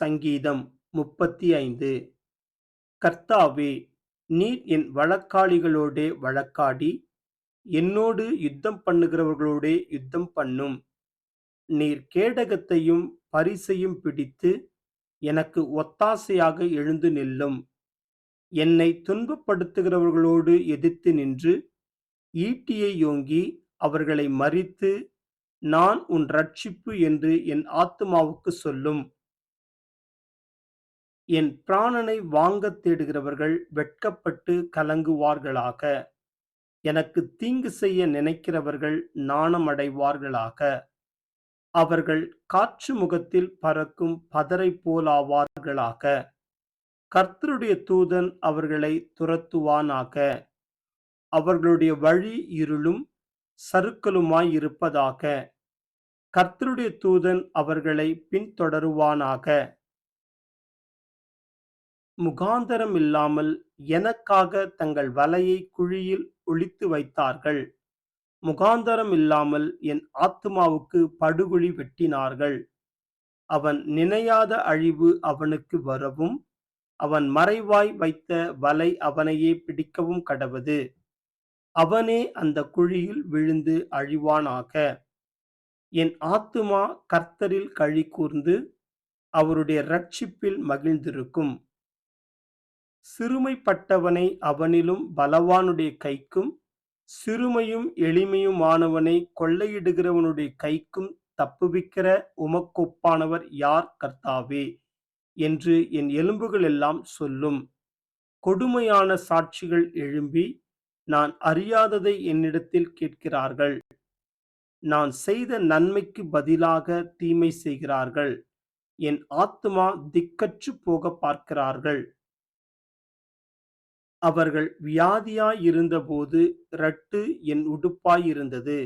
சங்கீதம் முப்பத்தி ஐந்து கர்த்தாவே நீர் என் வழக்காளிகளோடே வழக்காடி என்னோடு யுத்தம் பண்ணுகிறவர்களோடே யுத்தம் பண்ணும். நீர் கேடகத்தையும் பரிசையும் பிடித்து எனக்கு ஒத்தாசையாக எழுந்து நில்லும். என்னை துன்பப்படுத்துகிறவர்களோடு எதிர்த்து நின்று ஈட்டியை யோங்கி அவர்களை மறித்து நான் உன் ரட்சிப்பு என்று என் ஆத்துமாவுக்கு சொல்லும். என் பிராணனை வாங்கத் தேடுகிறவர்கள் வெட்கப்பட்டு கலங்குவார்களாக. எனக்கு தீங்கு செய்ய நினைக்கிறவர்கள் நாணமடைவார்களாக. அவர்கள் காற்று முகத்தில் பறக்கும் பதரை போலாவார்களாக. கர்த்தருடைய தூதன் அவர்களை துரத்துவானாக. அவர்களுடைய வழி இருளும் சருக்களுமாய் இருப்பதாக. கர்த்தருடைய தூதன் அவர்களை பின்தொடருவானாக. முகாந்தரம் இல்லாமல் எனக்காக தங்கள் வலையை குழியில் ஒளித்து வைத்தார்கள். முகாந்தரம் இல்லாமல் என் ஆத்துமாவுக்கு படுகுழி வெட்டினார்கள். அவன் நினையாத அழிவு அவனுக்கு வரவும் அவன் மறைவாய் வைத்த வலை அவனையே பிடிக்கவும் கடவது. அவனே அந்த குழியில் விழுந்து அழிவானாக. என் ஆத்துமா கர்த்தரில் கழி கூர்ந்து அவருடைய ரட்சிப்பில் மகிழ்ந்திருக்கும். சிறுமைப்பட்டவனை அவனிலும் பலவானுடைய கைக்கும் சிறுமையும் எளிமையுமானவனை கொள்ளையிடுகிறவனுடைய கைக்கும் தப்புவிக்கிற உமக்கொப்பானவர் யார் கர்த்தாவே? என்று என் எலும்புகள் எல்லாம் சொல்லும். கொடுமையான சாட்சிகள் எழும்பி நான் அறியாததை என்னிடத்தில் கேட்கிறார்கள். நான் செய்த நன்மைக்கு பதிலாக தீமை செய்கிறார்கள். என் ஆத்மா திக்கற்று போக பார்க்கிறார்கள். அவர்கள் வியாதியாயிருந்தபோது ரட்டு என் உடுப்பாயிருந்தது.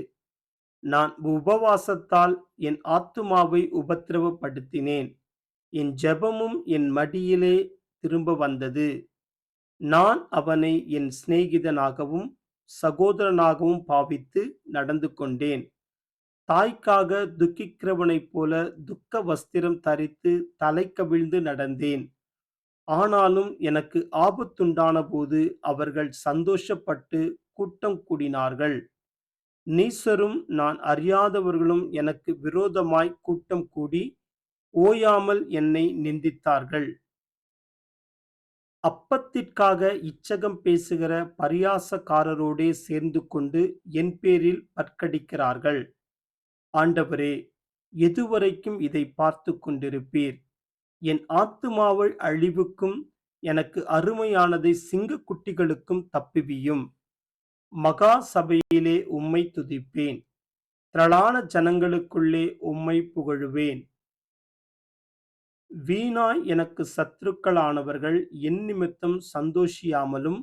நான் உபவாசத்தால் என் ஆத்துமாவை உபத்திரவப்படுத்தினேன். என் ஜெபமும் என் மடியிலே திரும்ப வந்தது. நான் அவனை என் சிநேகிதனாகவும் சகோதரனாகவும் பாவித்து நடந்து கொண்டேன். தாய்க்காக துக்கிக்கிறவனைப் போல துக்க வஸ்திரம் தரித்து தலை கவிழ்ந்து நடந்தேன். ஆனாலும் எனக்கு ஆபத்துண்டான போது அவர்கள் சந்தோஷப்பட்டு கூட்டம் கூடினார்கள். நீசரும் நான் அறியாதவர்களும் எனக்கு விரோதமாய் கூட்டம் கூடி ஓயாமல் என்னை நிந்தித்தார்கள். அப்பத்திற்காக இச்சகம் பேசுகிற பரியாசக்காரரோடே சேர்ந்து கொண்டு என் பேரில் பற்கடிக்கிறார்கள். ஆண்டவரே எதுவரைக்கும் இதை பார்த்து கொண்டிருப்பீர். என் ஆத்துமாவை அழிவுக்கும் எனக்கு அருமையானதை சிங்க குட்டிகளுக்கும் மகா சபையிலே உம்மை துதிப்பேன். திரளான ஜனங்களுக்குள்ளே உம்மை புகழுவேன். வீணாய் எனக்கு சத்துருக்களானவர்கள் என் நிமித்தம் சந்தோஷியாமலும்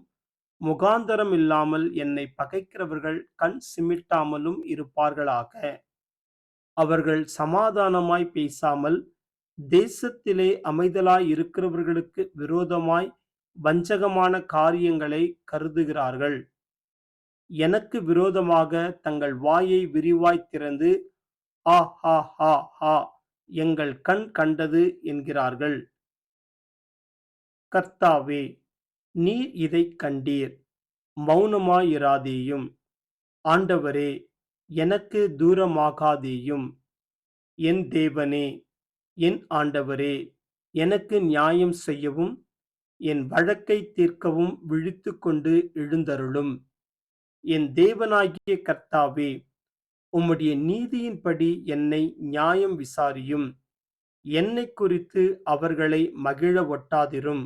முகாந்தரம் இல்லாமல் என்னை பகைக்கிறவர்கள் கண் சிமிட்டாமலும் இருப்பார்களாக. அவர்கள் சமாதானமாய் பேசாமல் தேசத்திலே அமைதலாய் இருக்கிறவர்களுக்கு விரோதமாய் வஞ்சகமான காரியங்களை கருதுகிறார்கள். எனக்கு விரோதமாக தங்கள் வாயை விரிவாய் திறந்து ஆ ஹா ஹா ஹா எங்கள் கண் கண்டது என்கிறார்கள். கர்த்தாவே நீர் இதை கண்டீர். மௌனமாயிராதேயும். ஆண்டவரே எனக்கு தூரமாகாதேயும். என் தேவனே என் ஆண்டவரே எனக்கு நியாயம் செய்யவும் என் வழக்கை தீர்க்கவும் விழித்து கொண்டு எழுந்தருளும். என் தேவனாகிய கர்த்தாவே உம்முடைய நீதியின்படி என்னை நியாயம் விசாரியும். என்னை குறித்து அவர்களை மகிழ ஒட்டாதிரும்.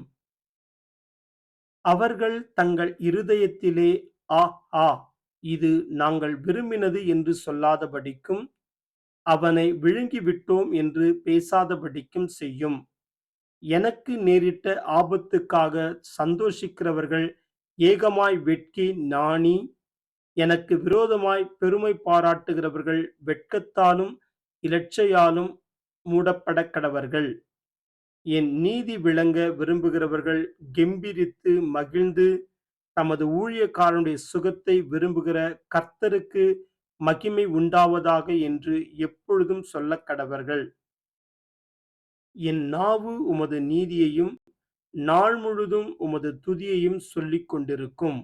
அவர்கள் தங்கள் இருதயத்திலே ஆ ஆ இது நாங்கள் விரும்பினது என்று சொல்லாதபடிக்கும் அவனை விழுங்கிவிட்டோம் என்று பேசாதபடிக்கும் செய்யும். எனக்கு நேரிட்ட ஆபத்துக்காக சந்தோஷிக்கிறவர்கள் ஏகமாய் வெட்கி நாணி எனக்கு விரோதமாய் பெருமை பாராட்டுகிறவர்கள் வெட்கத்தாலும் இலட்சையாலும் மூடப்பட கடவர்கள். என் நீதி விளங்க விரும்புகிறவர்கள் கெம்பிரித்து மகிழ்ந்து தமது ஊழியக்காரனுடைய சுகத்தை விரும்புகிற கர்த்தருக்கு மகிமை உண்டாவதாக என்று எப்பொழுதும் சொல்ல கடவர்கள் என் நாவு உமது நீதியையும் நாள் முழுதும் உமது துதியையும் சொல்லிக் கொண்டிருக்கும்